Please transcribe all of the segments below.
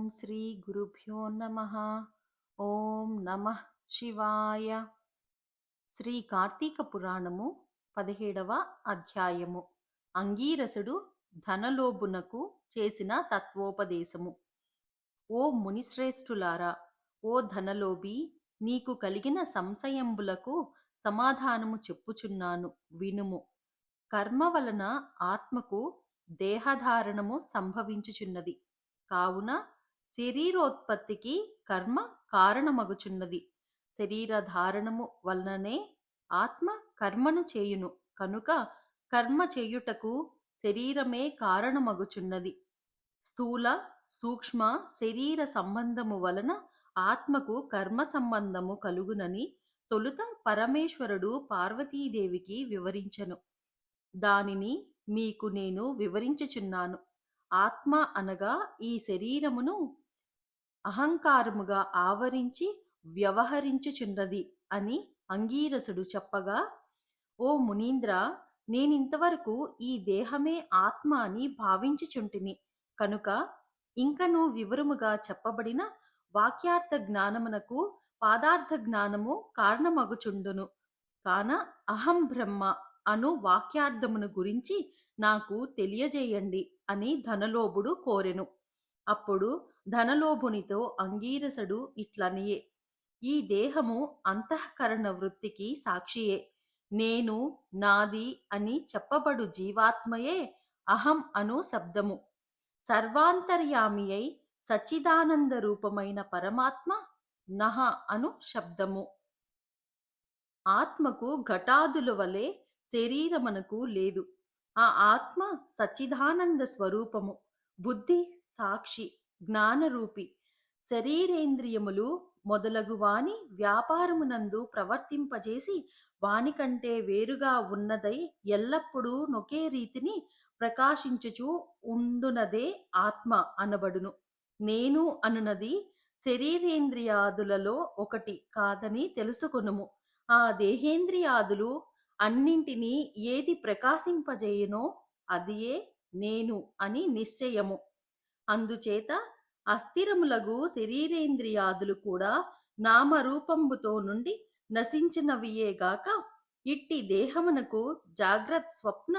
ఓం శ్రీ గురుభ్యో నమ. ఓం నమ శివాయ. శ్రీ కార్తీక పురాణము పదిహేడవ అధ్యాయము. అంగీరసుడు ధనలోభునకు చేసిన తత్వోపదేశము. ఓ మునిశ్రేష్ఠులారా ఓ ధనలోభి నీకు కలిగిన సంశయంబులకు సమాధానము చెప్పుచున్నాను వినుము. కర్మ వలన ఆత్మకు దేహధారణము సంభవించుచున్నది. కావున శరీరోత్పత్తికి కర్మ కారణమగుచున్నది. శరీర ధారణము వలననే ఆత్మ కర్మను చేయును. కనుక కర్మ చేయుటకు శరీరమే కారణమగుచున్నది. స్థూల సూక్ష్మ శరీర సంబంధము వలన ఆత్మకు కర్మ సంబంధము కలుగునని తొలుత పరమేశ్వరుడు పార్వతీదేవికి వివరించను. దానిని మీకు నేను వివరించుచున్నాను. ఆత్మ అనగా ఈ శరీరమును అహంకారముగా ఆవరించి వ్యవహరించుచున్నది అని అంగీరసుడు చెప్పగా ఓ మునీంద్ర నేనింతవరకు ఈ దేహమే ఆత్మ అని భావించుచుంటిని. కనుక ఇంకను వివరముగా చెప్పబడిన వాక్యార్థ జ్ఞానమునకు పాదార్థ జ్ఞానము కారణమగుచుండును. కాన అహం బ్రహ్మ అను వాక్యార్థమును గురించి నాకు తెలియజేయండి అని ధనలోభుడు కోరెను. అప్పుడు ధనలోభునితో అంగీరసుడు ఇట్లనియే ఈ దేహము అంతఃకరణ వృత్తికి సాక్షియే నేను నాది అని చెప్పబడు జీవాత్మయే అహం అను శబ్దము. సర్వాంతర్యామి అయి సచ్చిదానంద రూపమైన పరమాత్మ నహ అను శబ్దము. ఆత్మకు ఘటాదుల వలె శరీరమునకు లేదు. ఆ ఆత్మ సచ్చిదానంద స్వరూపము. బుద్ధి సాక్షి జ్ఞానరూపి. శరీరేంద్రియములు మొదలగు వాని వ్యాపారమునందు ప్రవర్తింపజేసి వానికంటే వేరుగా ఉన్నదై ఎల్లప్పుడూ నొకే రీతిని ప్రకాశించుచు ఉండునదే ఆత్మ అనబడును. నేను అనునది శరీరేంద్రియాదులలో ఒకటి కాదని తెలుసుకొనుము. ఆ దేహేంద్రియాదులు అన్నింటినీ ఏది ప్రకాశింపజేయునో అదియే నేను అని నిశ్చయము. అందుచేత అస్థిరములగు శరీరేంద్రియాదులు కూడా నామరూపంబుతో నుండి నశించినవియేగాక ఇట్టి దేహమునకు జాగ్రత్ స్వప్న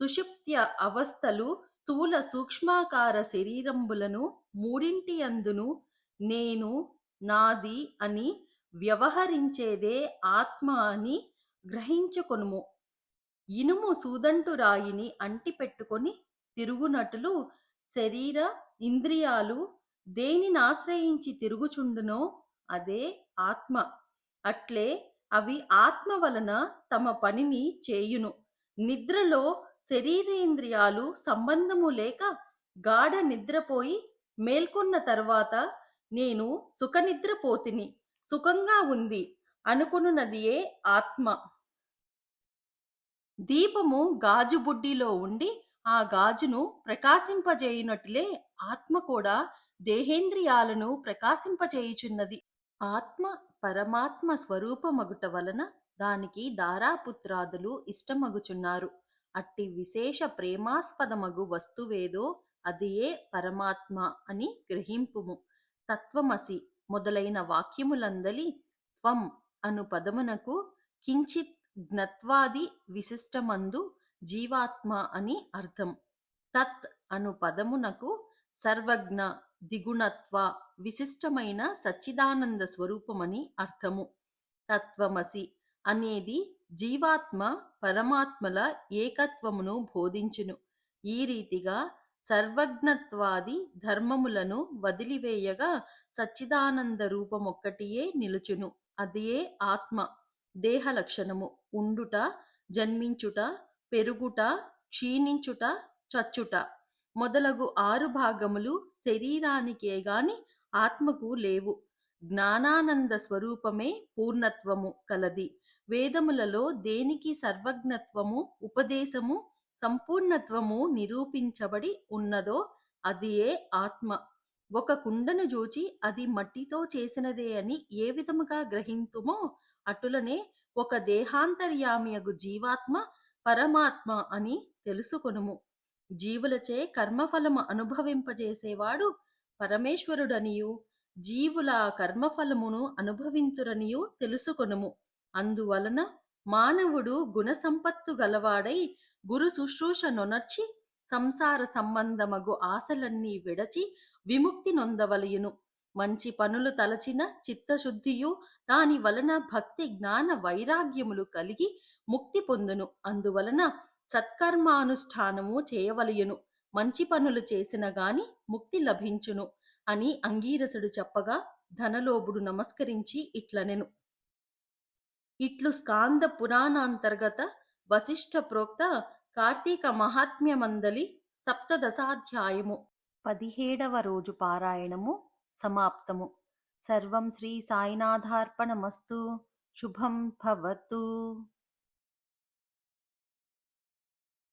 సుషుప్త్య అవస్థలు స్థూల సూక్ష్మాకార శరీరంబులను మూడింటి అందును నేను నాది అని వ్యవహరించేదే ఆత్మ అని గ్రహించుకొనుము. ఇనుము సూదంటు రాయిని అంటిపెట్టుకొని తిరుగునట్లు శరీర ఇంద్రియాలు దేనిని ఆశ్రయించి తిరుగుచుండునో అదే ఆత్మ. అట్లే అవి ఆత్మ వలన తమ పనిని చేయును. నిద్రలో శరీరేంద్రియాలు సంబంధము లేక గాఢ నిద్రపోయి మేల్కొన్న తర్వాత నేను సుఖనిద్రపోతిని సుఖంగా ఉంది అనుకున్నదియే ఆత్మ. దీపము గాజు బుడ్డిలో ఉండి ఆ గాజును ప్రకాశింపజేయునట్లే ఆత్మ కూడా దేహేంద్రియాలను ప్రకాశింపజేయుచున్నది. ఆత్మ పరమాత్మ స్వరూపమగుట వలన దానికి దారాపుత్రాదులు ఇష్టమగుచున్నారు. అట్టి విశేష ప్రేమాస్పదమగు వస్తువేదో అదియే పరమాత్మ అని గ్రహింపుము. తత్వమసి మొదలైన వాక్యములందలి త్వం అను పదమునకు కించిత్ జ్ఞత్వాది విశిష్టమందు జీవాత్మ అని అర్థం. తత్ అను పదమునకు సర్వజ్ఞ దిగుణత్వ విశిష్టమైన సచ్చిదానంద స్వరూపమని అర్థము. తత్వమసి అనేది జీవాత్మ పరమాత్మల ఏకత్వమును బోధించును. ఈ రీతిగా సర్వజ్ఞత్వాది ధర్మములను వదిలివేయగా సచ్చిదానంద రూపమొక్కటియే నిలుచును. అదే ఆత్మ. దేహ లక్షణము ఉండుట జన్మించుట పెరుగుట క్షీణించుట చచ్చుట. మొదలగు ఆరు భాగములు శరీరానికే గాని ఆత్మకు లేవు. జ్ఞానానంద స్వరూపమే పూర్ణత్వము కలది. వేదములలో దేనికి సర్వజ్ఞత్వము ఉపదేశము సంపూర్ణత్వము నిరూపించబడి ఉన్నదో అదియే ఆత్మ. ఒక కుండను జూచి అది మట్టితో చేసినదే అని ఏ విధముగా గ్రహింతుమో అటులనే ఒక దేహాంతర్యామియగు జీవాత్మ పరమాత్మ అని తెలుసుకొనుము. జీవులచే కర్మఫలము అనుభవింపజేసేవాడు పరమేశ్వరుడనియు జీవుల కర్మఫలమును అనుభవింతురనియు తెలుసుకొనుము. అందువలన మానవుడు గుణసంపత్తు గలవాడై గురు శుశ్రూష నొనర్చి సంసార సంబంధమగు ఆశలన్నీ విడచి విముక్తి నొందవలయును. మంచి పనులు తలచిన చిత్తశుద్ధియు దాని వలన భక్తి జ్ఞాన వైరాగ్యములు కలిగి ముక్తి పొందును. అందువలన సత్కర్మానుష్ఠానము చేయవలయును. మంచి పనులు చేసిన గాని ముక్తి లభించును అని అంగీరసుడు చెప్పగా ధనలోభుడు నమస్కరించి ఇట్లనెను. ఇట్లు స్కాంద పురాణాంతర్గత వశిష్ఠ ప్రోక్త కార్తీక మహాత్మ్యమందలి సప్తదశాధ్యాయము. పదిహేడవ రోజు పారాయణము సమాప్తము. సర్వం శ్రీ సాయినాథార్పణమస్తు. శుభం భవతు.